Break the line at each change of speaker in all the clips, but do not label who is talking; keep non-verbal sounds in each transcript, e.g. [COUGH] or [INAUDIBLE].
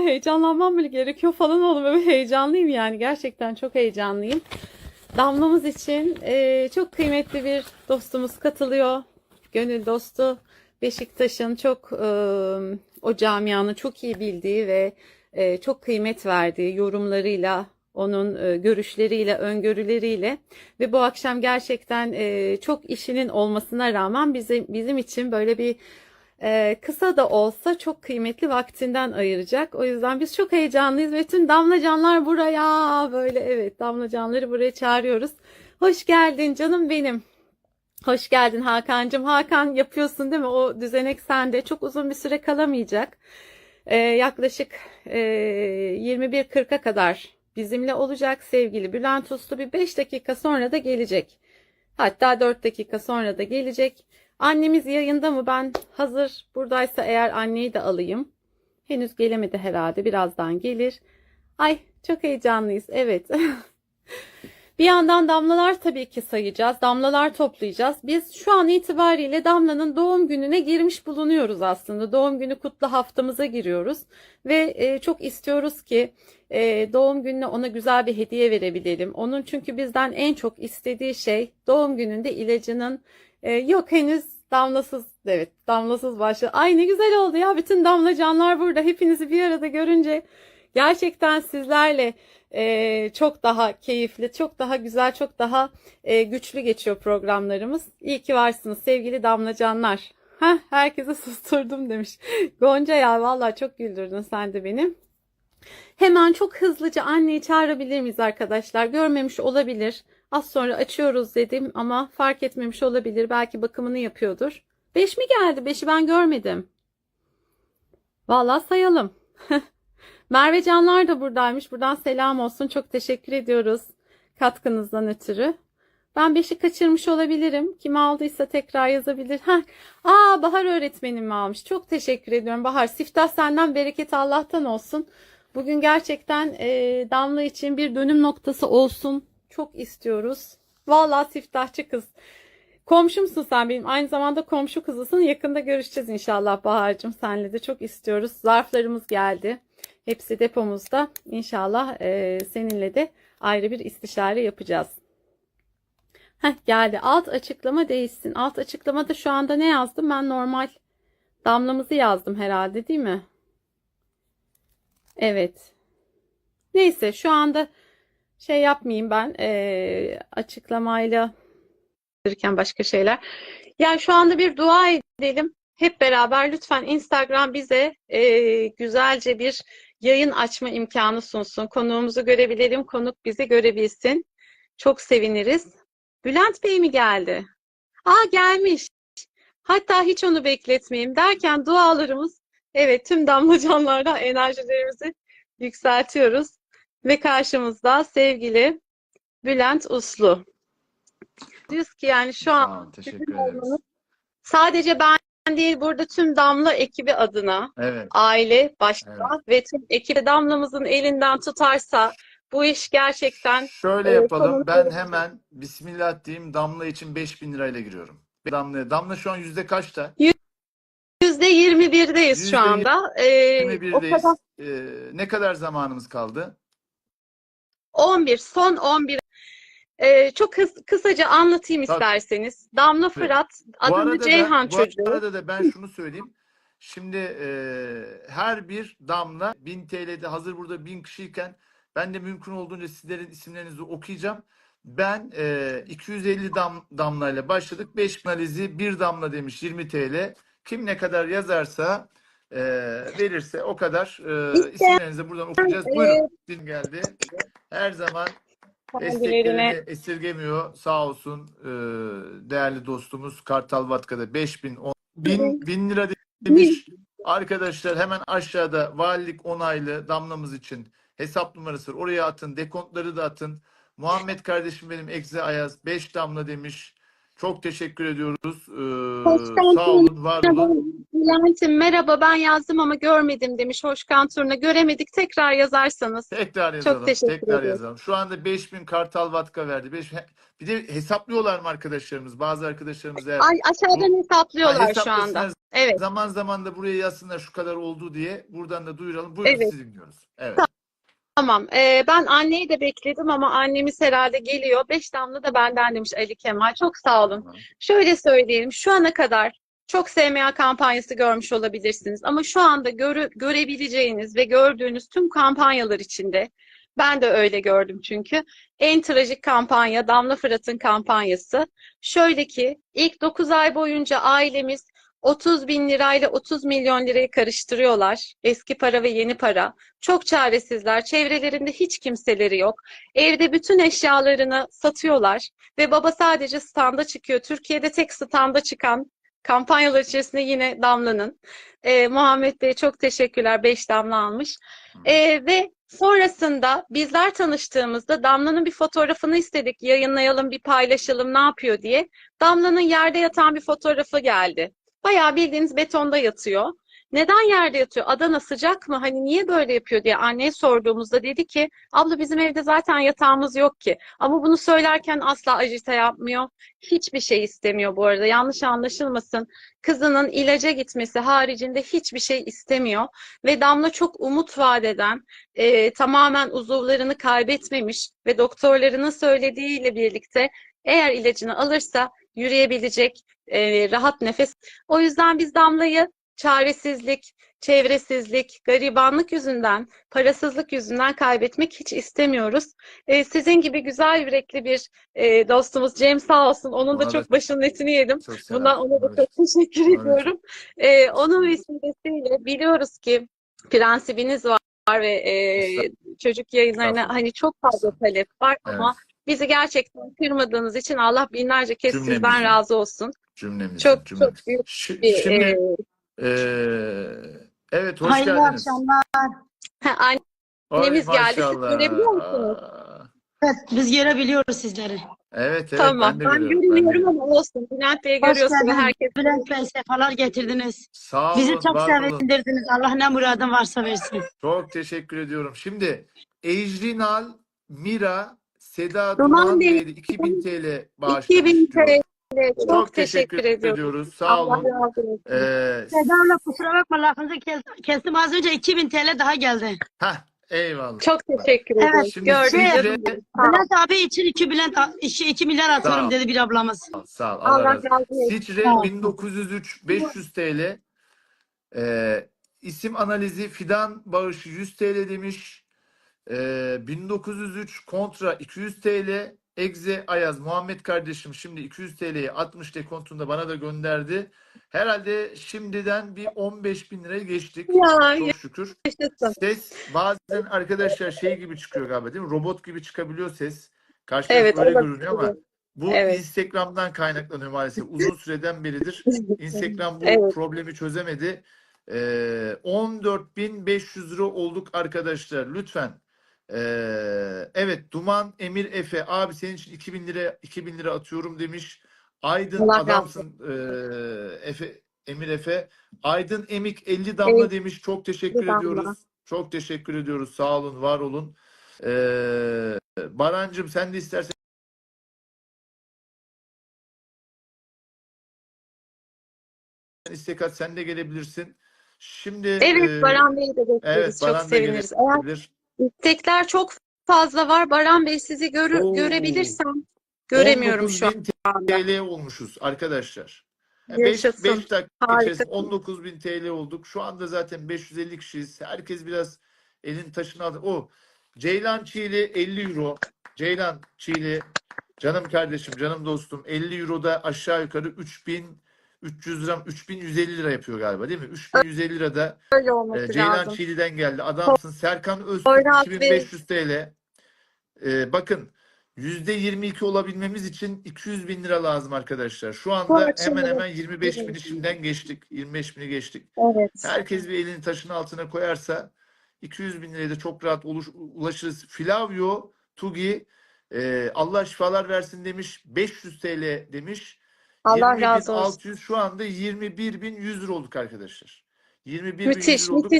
acaba heyecanlanmam mı gerekiyor falan oldum. Böyle heyecanlıyım yani. Gerçekten çok heyecanlıyım. Damlamız için e, çok kıymetli bir dostumuz katılıyor. Gönül dostu Beşiktaş'ın çok e, o camianın çok iyi bildiği ve e, çok kıymet verdiği yorumlarıyla, onun e, görüşleriyle, öngörüleriyle ve bu akşam gerçekten e, çok işinin olmasına rağmen bizim bizim için böyle bir e, kısa da olsa çok kıymetli vaktinden ayıracak. O yüzden biz çok heyecanlıyız ve tüm damlacanlar buraya böyle evet damlacanları buraya çağırıyoruz. Hoş geldin canım benim. Hoş geldin Hakan'cığım. Hakan yapıyorsun değil mi? O düzenek sende. Çok uzun bir süre kalamayacak. Ee, yaklaşık e, 21.40'a kadar bizimle olacak sevgili Bülent Uslu. Bir 5 dakika sonra da gelecek. Hatta 4 dakika sonra da gelecek. Annemiz yayında mı? Ben hazır buradaysa eğer anneyi de alayım. Henüz gelemedi herhalde. Birazdan gelir. Ay çok heyecanlıyız. Evet. [LAUGHS] Bir yandan damlalar tabii ki sayacağız. Damlalar toplayacağız. Biz şu an itibariyle Damla'nın doğum gününe girmiş bulunuyoruz aslında. Doğum günü kutlu haftamıza giriyoruz. Ve e, çok istiyoruz ki e, doğum gününe ona güzel bir hediye verebilelim. Onun çünkü bizden en çok istediği şey doğum gününde ilacının e, yok henüz damlasız evet damlasız başladı. Ay ne güzel oldu ya bütün damla canlar burada. Hepinizi bir arada görünce gerçekten sizlerle e, çok daha keyifli, çok daha güzel, çok daha e, güçlü geçiyor programlarımız. İyi ki varsınız sevgili damlacanlar. Heh, herkese [LAUGHS] susturdum demiş. Gonca ya vallahi çok güldürdün sen de beni. Hemen çok hızlıca anneyi çağırabilir miyiz arkadaşlar? Görmemiş olabilir. Az sonra açıyoruz dedim ama fark etmemiş olabilir. Belki bakımını yapıyordur. Beş mi geldi? Beşi ben görmedim. Vallahi sayalım. [LAUGHS] Merve Canlar da buradaymış. Buradan selam olsun. Çok teşekkür ediyoruz katkınızdan ötürü. Ben beşi kaçırmış olabilirim. Kim aldıysa tekrar yazabilir. Heh. Aa Bahar öğretmenim mi almış? Çok teşekkür ediyorum Bahar. Siftah senden bereket Allah'tan olsun. Bugün gerçekten e, Damla için bir dönüm noktası olsun. Çok istiyoruz. Vallahi siftahçı kız. Komşumsun sen benim. Aynı zamanda komşu kızısın. Yakında görüşeceğiz inşallah Bahar'cığım. Senle de çok istiyoruz. Zarflarımız geldi. Hepsi depomuzda. İnşallah e, seninle de ayrı bir istişare yapacağız. Heh, geldi. Alt açıklama değişsin. Alt açıklamada şu anda ne yazdım? Ben normal damlamızı yazdım herhalde değil mi? Evet. Neyse şu anda şey yapmayayım ben e, açıklamayla verirken başka şeyler. Yani şu anda bir dua edelim. Hep beraber lütfen Instagram bize e, güzelce bir yayın açma imkanı sunsun. Konuğumuzu görebilelim, konuk bizi görebilsin. Çok seviniriz. Bülent Bey mi geldi? Aa gelmiş. Hatta hiç onu bekletmeyeyim derken dualarımız evet tüm damlacanlardan enerjilerimizi yükseltiyoruz. Ve karşımızda sevgili Bülent Uslu. Diyoruz ki yani şu an
Tamam, teşekkür ederiz.
sadece ben değil burada tüm Damla ekibi adına
Evet,
aile başta
Evet.
ve tüm ekibi Damla'mızın elinden tutarsa bu iş gerçekten
şöyle
Evet,
yapalım.
tamam,
Ben hemen Bismillah diyeyim. Damla için 5000 lirayla giriyorum. Damla, Damla şu an yüzde kaçta?
yüzde 21'deyiz
Yüzde
şu anda. Ee, o
21'deyiz.
kadar
Ee, ne kadar zamanımız kaldı?
11 son 11 Ee, çok hız, kısaca anlatayım
Tabii.
isterseniz. Damla. Fırat adını Ceyhan
da,
çocuğu.
Bu arada da ben şunu söyleyeyim. Şimdi e, her bir damla 1000 TL'de hazır burada 1000 kişiyken ben de mümkün olduğunca sizlerin isimlerinizi okuyacağım. Ben e, 250 dam, damlayla başladık. 5 analizi bir damla demiş 20 TL. Kim ne kadar yazarsa e, verirse o kadar e, isimlerinizi buradan okuyacağız. Buyurun. Din geldi. Her zaman Desteklerini esirgemiyor. Sağ olsun e, değerli dostumuz Kartal Vatka'da 5000 10 bin, bin lira demiş. Arkadaşlar hemen aşağıda valilik onaylı damlamız için hesap numarası. Oraya atın. Dekontları da atın. Muhammed kardeşim benim Egze Ayaz 5 damla demiş. Çok teşekkür ediyoruz. Ee,
Hoşçakalın.
sağ olun, var olun.
Bülent'im merhaba ben yazdım ama görmedim demiş. Hoşkan turuna göremedik. Tekrar yazarsanız.
Tekrar yazalım.
teşekkür
tekrar
ederim.
yazalım. Şu anda 5000 Kartal Vatka verdi. 5 bir de hesaplıyorlar mı arkadaşlarımız? Bazı arkadaşlarımız eğer
Ay, aşağıdan hesaplıyorlar
Ha,
şu anda. Evet.
Zaman zaman da buraya yazsınlar şu kadar oldu diye. Buradan da duyuralım. Buyurun
Evet.
sizi dinliyoruz. Evet.
Tamam. Ee, ben anneyi de bekledim ama annemiz herhalde geliyor. Beş damla da benden demiş Ali Kemal. Çok sağ olun.
Tamam.
Şöyle söyleyelim. Şu ana kadar çok SMA kampanyası görmüş olabilirsiniz. Ama şu anda görü- görebileceğiniz ve gördüğünüz tüm kampanyalar içinde ben de öyle gördüm çünkü. En trajik kampanya Damla Fırat'ın kampanyası. Şöyle ki ilk 9 ay boyunca ailemiz 30 bin lirayla 30 milyon lirayı karıştırıyorlar. Eski para ve yeni para. Çok çaresizler. Çevrelerinde hiç kimseleri yok. Evde bütün eşyalarını satıyorlar ve baba sadece standa çıkıyor. Türkiye'de tek standa çıkan kampanyalar içerisinde yine Damla'nın. Ee, Muhammed Bey çok teşekkürler. 5 damla almış. Ee, ve sonrasında bizler tanıştığımızda Damla'nın bir fotoğrafını istedik. Yayınlayalım, bir paylaşalım, ne yapıyor diye. Damla'nın yerde yatan bir fotoğrafı geldi. Bayağı bildiğiniz betonda yatıyor. Neden yerde yatıyor? Adana sıcak mı? Hani niye böyle yapıyor diye anneye sorduğumuzda dedi ki abla bizim evde zaten yatağımız yok ki. Ama bunu söylerken asla acite yapmıyor. Hiçbir şey istemiyor bu arada. Yanlış anlaşılmasın. Kızının ilaca gitmesi haricinde hiçbir şey istemiyor. Ve Damla çok umut vadeden e, tamamen uzuvlarını kaybetmemiş ve doktorlarının söylediğiyle birlikte eğer ilacını alırsa yürüyebilecek, e, rahat nefes. O yüzden biz Damla'yı çaresizlik, çevresizlik, garibanlık yüzünden, parasızlık yüzünden kaybetmek hiç istemiyoruz. E, sizin gibi güzel yürekli bir e, dostumuz Cem sağ olsun. Onun da
Ona da-
çok başının etini yedim. Bundan ona da çok teşekkür
Evet.
ediyorum. E, onun vesilesiyle biliyoruz ki prensibiniz var ve e, çocuk yayınlarına hani çok fazla talep var ama
Evet.
Bizi gerçekten kırmadığınız için Allah binlerce kez sizden
Cümlemizin.
razı olsun.
Cümlemizin,
Çok
cümlemizin.
çok büyük bir
Şimdi
e,
eee, evet hoş
Hayırlı
geldiniz.
akşamlar.
annemiz geldi. Siz görebiliyor musunuz?
Evet, biz görebiliyoruz sizleri.
Evet evet
Tamam.
ben
Ben
görüyorum.
ama olsun. Bülent Bey
Hoş
görüyorsun ve
geldiniz.
herkes
Bülent Bey sefalar getirdiniz.
Sağ
Bizi
olun,
çok
var olun.
sevindirdiniz. Allah ne muradın varsa versin.
Çok teşekkür ediyorum. Şimdi Ejrinal, Mira, Seda
Duman Bey,
Bey de 2000 TL
2000
bağışlamış
TL.
diyor.
Çok,
Çok
teşekkür,
teşekkür
ediyorum.
ediyoruz. Sağ
Allah
olun.
razı olsun.
Ee,
Seda Hanım kusura bakma lafınızı kes- kestim. Az önce 2000 TL daha geldi.
heh, eyvallah.
Çok teşekkür
Evet,
ediyorum.
şimdi
Gördüm. ol.
Bülent abi için 2 milyar, 2 milyar atıyorum dedi bir ablamız.
Sağ ol, sağ ol. Allah
Allah
razı olsun.
ol.
1903 500 TL. Ee, isim analizi Fidan bağışı 100 TL demiş. Ee, 1903 kontra 200 TL. Egze Ayaz Muhammed kardeşim şimdi 200 TL'yi 60 dekontunda bana da gönderdi. Herhalde şimdiden bir 15 bin liraya geçtik.
Ya
Çok şükür.
yaşasın.
Ses bazen arkadaşlar şey gibi çıkıyor galiba değil mi? Robot gibi çıkabiliyor ses. Karşı
Evet,
taraf öyle
olabilir.
görünüyor ama bu
Evet.
Instagram'dan kaynaklanıyor maalesef. Uzun süreden beridir. [LAUGHS] Instagram bu
Evet.
problemi çözemedi. Ee, 14.500 lira olduk arkadaşlar. Lütfen. Ee, evet Duman Emir Efe abi senin için 2000 lira 2000 lira atıyorum demiş. Aydın
Allah
adamsın ee, Efe Emir Efe. Aydın Emik 50 damla
Evet.
demiş. Çok teşekkür
50 damla.
ediyoruz. Çok teşekkür ediyoruz. Sağ olun, var olun. Ee, Barancım sen de istersen istek at sen de gelebilirsin. Şimdi
Evet,
e,
Baran Bey'i de bekleriz.
evet
Çok
Baran da
seviniriz. Eğer. İstekler çok fazla var. Baran Bey sizi görü
Oo.
görebilirsem göremiyorum şu
19.000
anda.
TL olmuşuz arkadaşlar. 5
Yaşasın.
dakika
Harika.
içerisinde 19.000 TL olduk. Şu anda zaten 550 kişiyiz. Herkes biraz elin taşını aldı. O Ceylan Çiğli 50 euro. Ceylan Çiğli canım kardeşim, canım dostum 50 euro da aşağı yukarı 3300 lira 3150 lira yapıyor galiba değil mi? 3150 lira da
Öyle olması
ee, Ceylan
lazım.
Çiğli'den geldi. Adamsın. Serkan Öztürk
Poyraz
2500 TL. Ee, bakın %22 olabilmemiz için 200 bin lira lazım arkadaşlar. Şu anda
akşam
hemen hemen 25 bin şimdiden geçtik. 25 bini geçtik.
Evet.
Herkes bir elini taşın altına koyarsa 200 bin liraya da çok rahat uluş- ulaşırız. Flavio Tugi e, Allah şifalar versin demiş. 500 TL demiş.
Allah razı olsun.
20.600 şu anda 21.100 lira olduk arkadaşlar. 21.100
Müthiş,
lira olduk.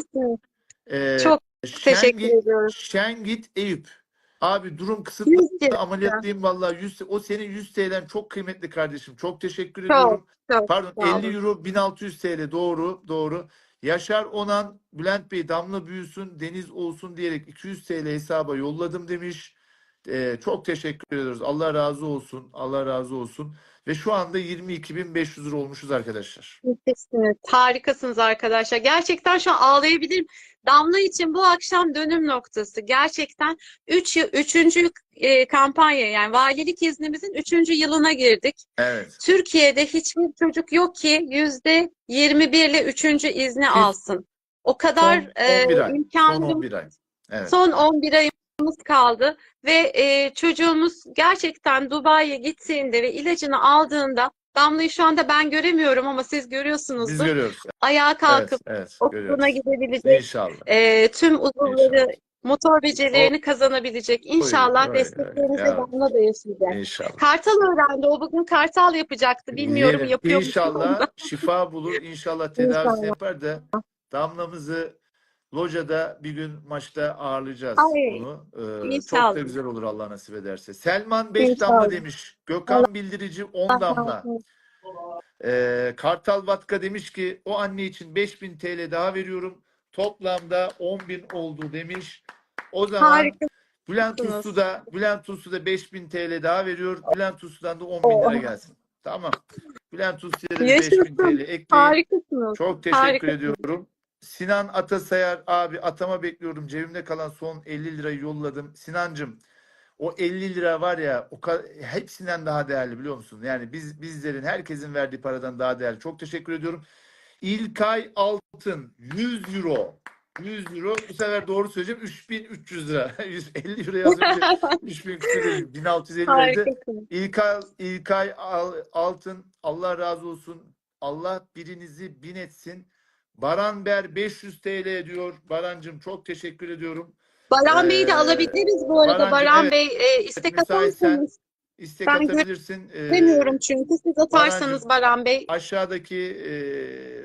Ee,
Çok teşekkür
Şengit,
ediyoruz.
Şengit Eyüp. Abi durum kısıtlı.
100 lira.
Ameliyatlıyım vallahi 100 o senin 100 TL'den çok kıymetli kardeşim. Çok teşekkür
Çok,
ediyorum.
çok
Pardon
sağ olun.
50 euro 1600 TL doğru doğru. Yaşar Onan Bülent Bey damla büyüsün deniz olsun diyerek 200 TL hesaba yolladım demiş. Ee, çok teşekkür ediyoruz. Allah razı olsun. Allah razı olsun. Ve şu anda 22.500 lira olmuşuz arkadaşlar.
Müthişsiniz. Harikasınız arkadaşlar. Gerçekten şu an ağlayabilirim. Damla için bu akşam dönüm noktası. Gerçekten 3 yıl 3. kampanya yani valilik iznimizin 3. yılına girdik.
Evet.
Türkiye'de hiçbir çocuk yok ki yüzde 21 ile 3. izni alsın. O kadar
Son
e,
11 ay. Son
imkanım
11 ay. Evet.
Son 11 ayımız kaldı ve e, çocuğumuz gerçekten Dubai'ye gittiğinde ve ilacını aldığında Damla'yı şu anda ben göremiyorum ama siz
Biz
görüyorsunuzdur.
görüyoruz.
Ayağa
Evet,
kalkıp
evet,
okuluna
görüyoruz.
gidebilecek,
İnşallah.
e, tüm uzuvları,
İnşallah.
motor becerilerini kazanabilecek. İnşallah
oy, oy,
desteklerinizi
ya.
Damla da yaşayacak.
İnşallah.
Kartal öğrendi. O bugün Kartal yapacaktı. Bilmiyorum
Diyelim.
yapıyor mu?
İnşallah şifa bulur. İnşallah [LAUGHS]
İnşallah.
yapar da damlamızı locada bir gün maçta ağırlayacağız
Ay,
onu. Ee,
inşallah.
çok da güzel olur Allah nasip ederse. Selman 5
İnşallah.
damla demiş. Gökhan Bildirici 10 damla. Ee, Kartal Vatka demiş ki o anne için 5000 TL daha veriyorum. Toplamda 10.000 oldu demiş. O zaman
Harika.
Bülent. Uslu da Bülent Uslu da 5000 TL daha veriyor. Bülent Uslu'dan da 10.000 lira gelsin. Tamam. Bülent Uslu'ya da bir
Yaşasın.
5000 TL ekleyin.
Harikasınız.
Çok teşekkür
Harikasınız.
ediyorum. Sinan Atasayar abi atama bekliyorum. Cebimde kalan son 50 lirayı yolladım. Sinancım o 50 lira var ya o hepsinden daha değerli biliyor musun? Yani biz bizlerin herkesin verdiği paradan daha değerli. Çok teşekkür ediyorum. İlkay Altın 100 euro. 100 euro. Bu sefer doğru söyleyeceğim. 3300 lira. 150 euro yazınca 3000 küsur değil, 1650 liraydı. İlkay, İlkay Al- Altın Allah razı olsun. Allah birinizi bin etsin. Baran Ber 500 TL diyor. Barancım çok teşekkür ediyorum.
Baran Bey'i de
Ee,
alabiliriz bu arada.
Barancığım,
Baran
evet.
Bey e, istek atarsanız
istek
Ben
atabilirsin. Ee,
demiyorum çünkü siz atarsanız Baran Bey
aşağıdaki e,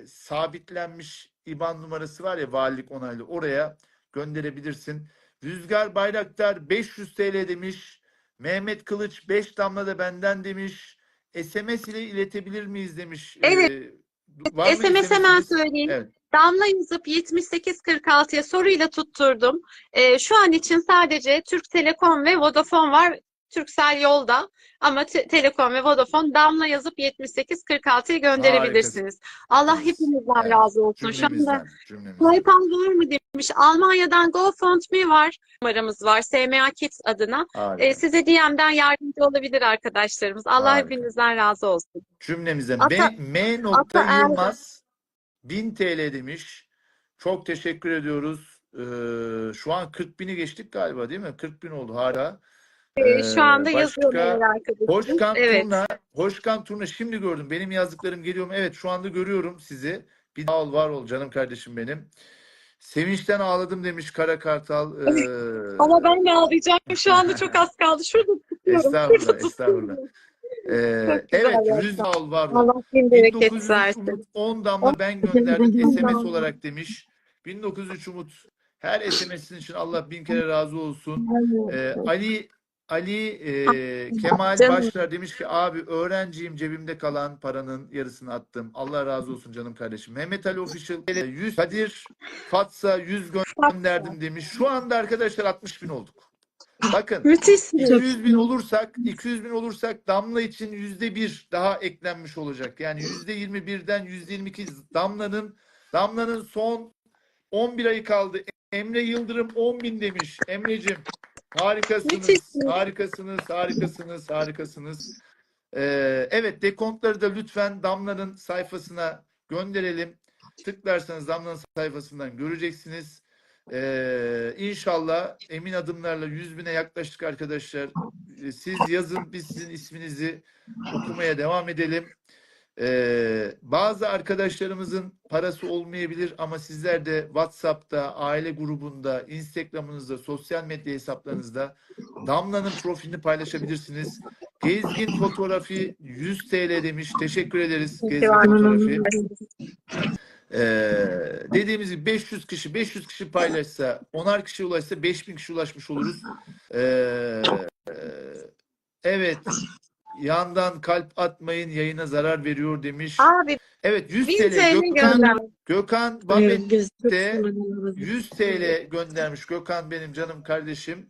sabitlenmiş IBAN numarası var ya valilik onaylı oraya gönderebilirsin. Rüzgar Bayraktar 500 TL demiş. Mehmet Kılıç 5 damla da benden demiş. SMS ile iletebilir miyiz demiş.
Evet.
Ee, var mı
SMS hemen
SMS'iniz?
söyleyeyim.
Evet.
Damla yazıp 7846'ya soruyla tutturdum. E, şu an için sadece Türk Telekom ve Vodafone var. Turkcell yolda ama Te- Telekom ve Vodafone damla yazıp 7846'ya gönderebilirsiniz. Allah hepinizden
Evet,
razı olsun. Şu anda
Cümlemizden, cümlemizden.
PayPal var mı demiş. Almanya'dan GoFundMe var. Numaramız var. SMA Kids adına.
Harika.
E, size DM'den yardımcı olabilir arkadaşlarımız. Allah
Harika.
hepinizden razı olsun.
Cümlemizden.
Ata-
M, M nokta
Ata.
Yılmaz 1000 TL demiş. Çok teşekkür ediyoruz. Ee, şu an 40 bini geçtik galiba değil mi? 40 bin oldu hala.
E, şu anda
Ee,
yazıyorlar
başka
arkadaşlar.
Hoşkan
Evet.
Turna, Hoşkan Turna şimdi gördüm. Benim yazdıklarım geliyor mu? Evet şu anda görüyorum sizi. Bir sağ ol, var ol canım kardeşim benim. Sevinçten ağladım demiş Kara Kartal. Ee, [LAUGHS]
Ama ben de ağlayacağım. Şu anda çok az kaldı. Şurada tutuyorum.
Estağfurullah, estağfurullah. Ee, evet, ol, var ol.
Allah bin bereket
1903
versin.
Umut 10 damla ben gönderdim SMS olarak demiş. 1903 Umut her SMS'in için Allah bin kere razı olsun. Ee, Ali Ali e, Kemal
Canım.
Başlar demiş ki abi öğrenciyim cebimde kalan paranın yarısını attım. Allah razı olsun canım kardeşim. Mehmet Ali Official e, 100 Kadir Fatsa 100 gönderdim demiş. Şu anda arkadaşlar 60 bin olduk. Bakın
Müthişsiniz.
200 bin olursak 200 bin olursak damla için yüzde bir daha eklenmiş olacak. Yani yüzde 21'den yüzde 22 damlanın damlanın son 11 ayı kaldı. Emre Yıldırım 10 bin demiş. Emre'cim harikasınız.
Müthişsiniz.
Harikasınız. Harikasınız. Harikasınız. Ee, evet dekontları da lütfen Damla'nın sayfasına gönderelim. Tıklarsanız Damla'nın sayfasından göreceksiniz. Ee, inşallah emin adımlarla 100 bine yaklaştık arkadaşlar. Ee, Siz yazın biz sizin isminizi okumaya devam edelim. Ee, bazı arkadaşlarımızın parası olmayabilir ama sizler de WhatsApp'ta, aile grubunda, Instagram'ınızda, sosyal medya hesaplarınızda Damla'nın profilini paylaşabilirsiniz. Gezgin fotoğrafı 100 TL demiş. Teşekkür ederiz Gezgin fotoğrafı. Ee, dediğimiz gibi 500 kişi 500 kişi paylaşsa 10'ar kişi ulaşsa 5000 kişi ulaşmış oluruz. Ee, evet yandan kalp atmayın yayına zarar veriyor demiş.
Abi
Evet 100
1000
TL Gökhan,
göndermiş.
Gökhan Babet'te 100 TL göndermiş Gökhan benim canım kardeşim.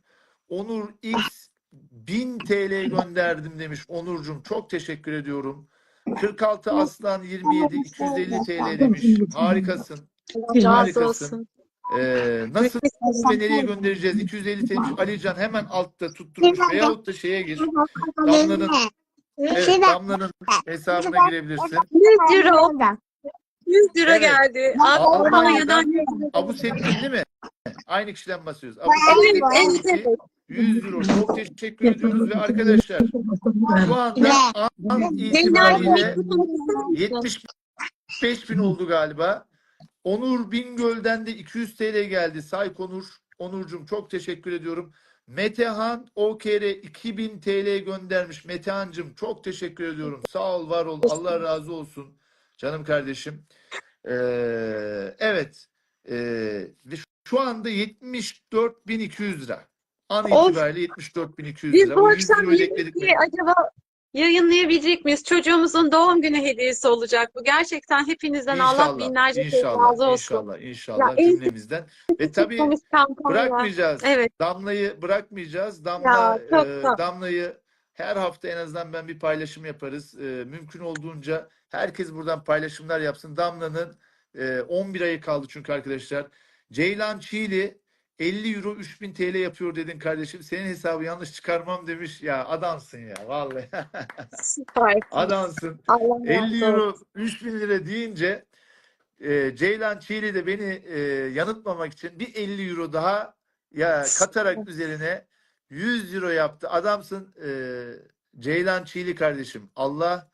Onur X 1000 TL gönderdim demiş Onurcuğum. Çok teşekkür ediyorum. 46 Aslan 27 250 TL demiş. Harikasın. Harikasın. Ee, nasıl ve nereye göndereceğiz? 250 TL. Alican hemen altta tutturmuş veyahut da şeye gir. Damla'nın evet, Damla'nın hesabına girebilirsin.
100 euro. 100 euro
Evet.
geldi. Abi
Almanya'dan- Abu Sektin değil mi? Aynı kişiden bahsediyoruz. Abu
Evet, evet, evet.
100 euro. Çok teşekkür ediyoruz ve arkadaşlar şu anda an itibariyle 75 bin oldu galiba. Onur Bingöl'den de 200 TL geldi. Sayk Onur. Onurcuğum çok teşekkür ediyorum. Metehan OKR 2000 TL göndermiş. Metehan'cığım çok teşekkür ediyorum. Sağ ol, var ol. Allah razı olsun. Canım kardeşim. Ee, evet. Ee, şu anda 74.200 lira. An itibariyle 74.200
Biz
lira.
bu
Bu 100
akşam yemeği acaba yayınlayabilecek miyiz? Çocuğumuzun doğum günü hediyesi olacak bu. Gerçekten hepinizden Allah
İnşallah,
binlerce kez
inşallah,
razı olsun.
inşallah, inşallah
en
cümlemizden. [LAUGHS] Ve tabii bırakmayacağız.
Evet.
Damla'yı bırakmayacağız. Damla
Ya, çok
e, Damla'yı her hafta en azından ben bir paylaşım yaparız. E, mümkün olduğunca herkes buradan paylaşımlar yapsın. Damla'nın e, 11 ayı kaldı çünkü arkadaşlar. Ceylan Çiğli 50 euro 3000 TL yapıyor dedin kardeşim. Senin hesabı yanlış çıkarmam demiş. Ya adamsın ya vallahi.
Süper.
adamsın.
Allah
50
razı olsun.
euro 3000 lira deyince e, Ceylan Çiğli de beni e, yanıltmamak için bir 50 euro daha ya katarak üzerine 100 euro yaptı. Adamsın e, Ceylan Çiğli kardeşim. Allah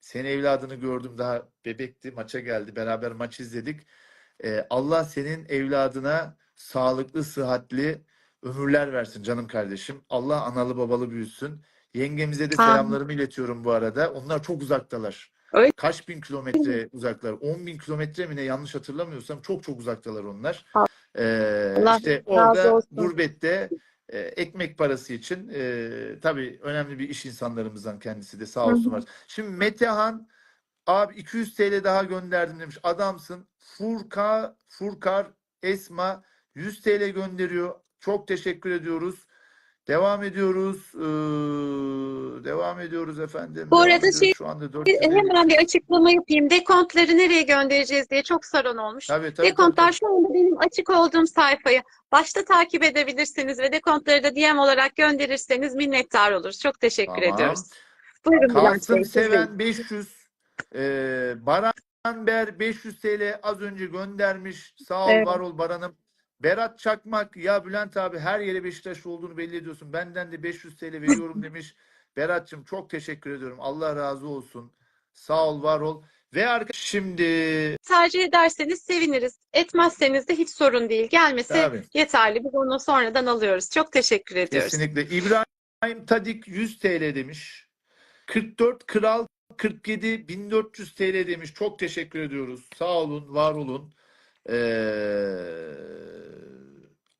senin evladını gördüm daha bebekti maça geldi beraber maç izledik. E, Allah senin evladına sağlıklı sıhhatli ömürler versin canım kardeşim. Allah analı babalı büyüsün. Yengemize de
Amin.
selamlarımı iletiyorum bu arada. Onlar çok uzaktalar.
Öyle.
Kaç bin kilometre uzaklar? 10 bin kilometre mi ne yanlış hatırlamıyorsam çok çok uzaktalar onlar. Ee,
Allah
işte orada
olsun.
gurbette e, ekmek parası için e, tabii önemli bir iş insanlarımızdan kendisi de sağ olsun var. Şimdi Metehan abi 200 TL daha gönderdim demiş. Adamsın. Furka, Furkar Esma 100 TL gönderiyor. Çok teşekkür ediyoruz. Devam ediyoruz. Ee, devam ediyoruz efendim.
Bu arada şey-
Şu anda
Bir-
450.
Hemen bir açıklama yapayım. Dekontları nereye göndereceğiz diye çok sorun olmuş.
Tabii, tabii,
Dekontlar
tabii.
şu anda benim açık olduğum sayfayı başta takip edebilirsiniz ve dekontları da DM olarak gönderirseniz minnettar oluruz. Çok teşekkür
Tamam.
ediyoruz. Buyurun
Kasım. Seven 500 ee, Baran Ber 500 TL az önce göndermiş. Sağ ol
Evet.
var ol Baran'ım. Berat Çakmak ya Bülent abi her yere Beşiktaşlı olduğunu belli ediyorsun. Benden de 500 TL veriyorum [LAUGHS] demiş. Berat'cığım çok teşekkür ediyorum. Allah razı olsun. Sağ ol var ol. Ve arkadaş şimdi
Tercih ederseniz seviniriz. Etmezseniz de hiç sorun değil. Gelmesi
Tabii.
yeterli. Biz onu sonradan alıyoruz. Çok teşekkür ediyoruz.
Kesinlikle. İbrahim Tadik 100 TL demiş. 44 Kral 47 1400 TL demiş. Çok teşekkür ediyoruz. Sağ olun, var olun. Ee,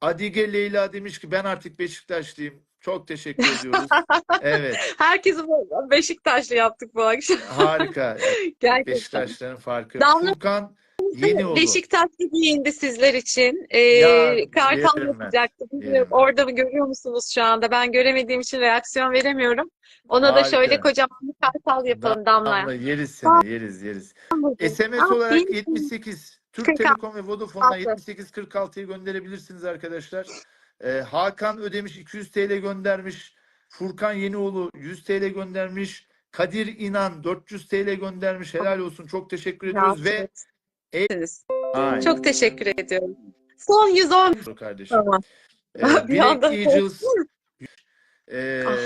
Adige Leyla demiş ki ben artık Beşiktaşlıyım. Çok teşekkür ediyoruz. [LAUGHS] Evet,
Herkesi Beşiktaşlı yaptık bu akşam.
harika. [LAUGHS]
Gerçekten.
Beşiktaşların farkı.
Damla-
Furkan Yenioğlu.
Beşiktaşlı giyindi sizler için. Ee,
Ya,
Kartal yapacaktı. Bilmiyorum, orada mı görüyor musunuz şu anda? Ben göremediğim için reaksiyon veremiyorum. Ona da
Harika.
şöyle kocaman bir kartal yapalım Damla'ya.
Damla yeriz seni, yeriz, yeriz. SMS olarak
benim-
78 Türk
46.
Telekom ve Vodafone'dan
Altı.
7846'yı gönderebilirsiniz arkadaşlar. Ee, Hakan Ödemiş 200 TL göndermiş. Furkan Yenioğlu 100 TL göndermiş. Kadir İnan 400 TL göndermiş. Helal olsun. Çok teşekkür ediyoruz ve
Çok teşekkür ediyorum. Son 110
kardeşim.
tamam.
Ee, [LAUGHS]
Bir
Black
anda-
Eagles [LAUGHS] Ee,